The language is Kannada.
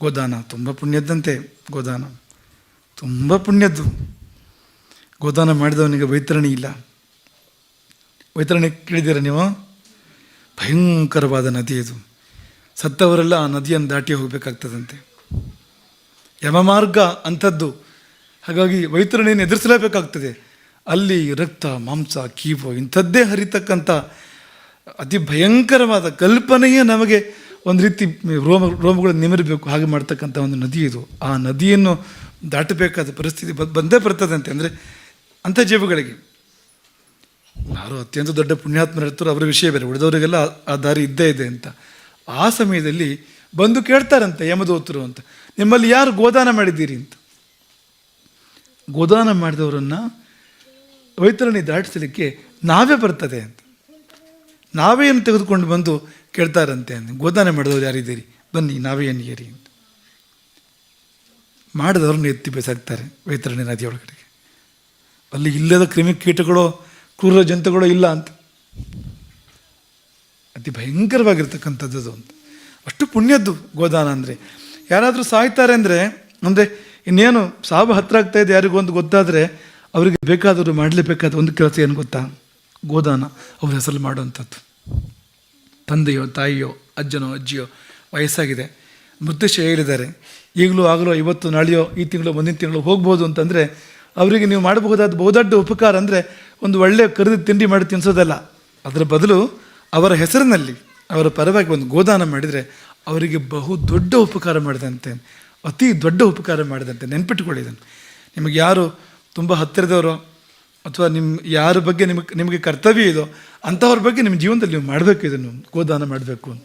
ಗೋದಾನ, ತುಂಬ ಪುಣ್ಯದ್ದಂತೆ ಗೋದಾನ. ತುಂಬ ಪುಣ್ಯದ್ದು. ಗೋದಾನ ಮಾಡಿದವನಿಗೆ ವೈತರಣಿ ಇಲ್ಲ. ವೈತರಣಿ ಕೇಳಿದ್ದೀರ ನೀವು? ಭಯಂಕರವಾದ ನದಿ ಇದು ಸತ್ತವರೆಲ್ಲ ಆ ನದಿಯನ್ನು ದಾಟಿ ಹೋಗಬೇಕಾಗ್ತದಂತೆ. ಯಮಮಾರ್ಗ ಅಂಥದ್ದು. ಹಾಗಾಗಿ ವೈತರಣಿಯನ್ನು ಎದುರಿಸಲೇಬೇಕಾಗ್ತದೆ. ಅಲ್ಲಿ ರಕ್ತ, ಮಾಂಸ, ಕೀವು ಇಂಥದ್ದೇ ಹರಿತಕ್ಕಂಥ ಅತಿ ಭಯಂಕರವಾದ ಕಲ್ಪನೆಯೇ ನಮಗೆ ಒಂದು ರೀತಿ ರೋಮ, ರೋಮಗಳು ನಿಮಿರಬೇಕು, ಹಾಗೆ ಮಾಡ್ತಕ್ಕಂಥ ಒಂದು ನದಿ ಇದು. ಆ ನದಿಯನ್ನು ದಾಟಬೇಕಾದ ಪರಿಸ್ಥಿತಿ ಬದ್ ಬಂದೇ ಬರ್ತದಂತೆ ಅಂದರೆ ಅಂಥ ಜೀವಗಳಿಗೆ. ಯಾರು ಅತ್ಯಂತ ದೊಡ್ಡ ಪುಣ್ಯಾತ್ಮರಿರ್ತಾರೋ ಅವರ ವಿಷಯ ಬೇರೆ, ಉಳಿದವರಿಗೆಲ್ಲ ಆ ದಾರಿ ಇದ್ದೇ ಇದೆ ಅಂತ. ಆ ಸಮಯದಲ್ಲಿ ಬಂದು ಕೇಳ್ತಾರಂತೆ ಯಮದೋತರು ಅಂತ, ನಿಮ್ಮಲ್ಲಿ ಯಾರು ಗೋದಾನ ಮಾಡಿದ್ದೀರಿ ಅಂತ. ಗೋದಾನ ಮಾಡಿದವರನ್ನು ವೈತರಣಿ ದಾಟಿಸಲಿಕ್ಕೆ ನಾವೇ ಬರ್ತದೆ ಅಂತ. ನಾವೇ ಏನು ತೆಗೆದುಕೊಂಡು ಬಂದು ಕೇಳ್ತಾರಂತೆ ಅಂತ ಗೋದಾನ ಮಾಡಿದವ್ರು ಯಾರಿದ್ದೀರಿ? ಬನ್ನಿ, ನಾವೇ ಏನಿಯರಿ ಅಂತ. ಮಾಡಿದವ್ರನ್ನ ಎತ್ತಿ ಬೇಸಾಗ್ತಾರೆ ವೈತರಣಿ ನದಿಯೊಳಗಡೆಗೆ ಅಲ್ಲಿ ಇಲ್ಲದ ಕ್ರಿಮಿಕೀಟಗಳು ಕ್ರೂರ ಜಂತುಗಳು ಇಲ್ಲ ಅಂತ. ಅತಿ ಭಯಂಕರವಾಗಿರ್ತಕ್ಕಂಥದ್ದು ಅದು ಅಂತ. ಅಷ್ಟು ಪುಣ್ಯದ್ದು ಗೋದಾನ ಅಂದರೆ. ಯಾರಾದರೂ ಸಾಯ್ತಾರೆ ಅಂದರೆ ಅಂದರೆ ಇನ್ನೇನು ಸಾವು ಹತ್ರ ಆಗ್ತಾ ಇದೆ ಯಾರಿಗೂ ಒಂದು ಗೊತ್ತಾದರೆ, ಅವರಿಗೆ ಬೇಕಾದರೂ ಮಾಡಲೇಬೇಕಾದ ಒಂದು ಕೆಲಸ ಏನು ಗೊತ್ತಾ? ಗೋದಾನ ಅವ್ರ ಹೆಸರಲ್ಲಿ ಮಾಡುವಂಥದ್ದು. ತಂದೆಯೋ, ತಾಯಿಯೋ, ಅಜ್ಜನೋ, ಅಜ್ಜಿಯೋ ವಯಸ್ಸಾಗಿದೆ. ಮೃತ್ಯುಶೈಲಿದ್ದಾರೆ ಈಗಲೂ ಆಗಲೋ ಇವತ್ತು ನಾಳೆಯೋ ಈ ತಿಂಗಳು ಮುಂದಿನ ತಿಂಗಳು ಹೋಗ್ಬೋದು ಅಂತಂದರೆ ಅವರಿಗೆ ನೀವು ಮಾಡಬಹುದಾದ ಬಹುದೊಡ್ಡ ಉಪಕಾರ ಅಂದರೆ ಒಂದು ಒಳ್ಳೆಯ ಕರೆದು ತಿಂಡಿ ಮಾಡಿ ತಿನ್ನಿಸೋದಲ್ಲ ಅದರ ಬದಲು ಅವರ ಹೆಸರಿನಲ್ಲಿ ಅವರ ಪರವಾಗಿ ಒಂದು ಗೋದಾನ ಮಾಡಿದರೆ ಅವರಿಗೆ ಬಹು ದೊಡ್ಡ ಉಪಕಾರ ಮಾಡಿದಂತೆ, ಅತಿ ದೊಡ್ಡ ಉಪಕಾರ ಮಾಡಿದಂತೆ ನೆನ್ಪಿಟ್ಕೊಳ್ಳಿದ್ದಾನೆ ನಿಮಗೆ ಯಾರು ತುಂಬ ಹತ್ತಿರದವರು ಅಥವಾ ನಿಮ್ಮ ಯಾರ ಬಗ್ಗೆ ನಿಮಗೆ ನಿಮಗೆ ಕರ್ತವ್ಯ ಇದೋ ಅಂಥವ್ರ ಬಗ್ಗೆ ನಿಮ್ಮ ಜೀವನದಲ್ಲಿ ನೀವು ಮಾಡಬೇಕು ಇದನ್ನು, ಗೋದಾನ ಮಾಡಬೇಕು ಅಂತ.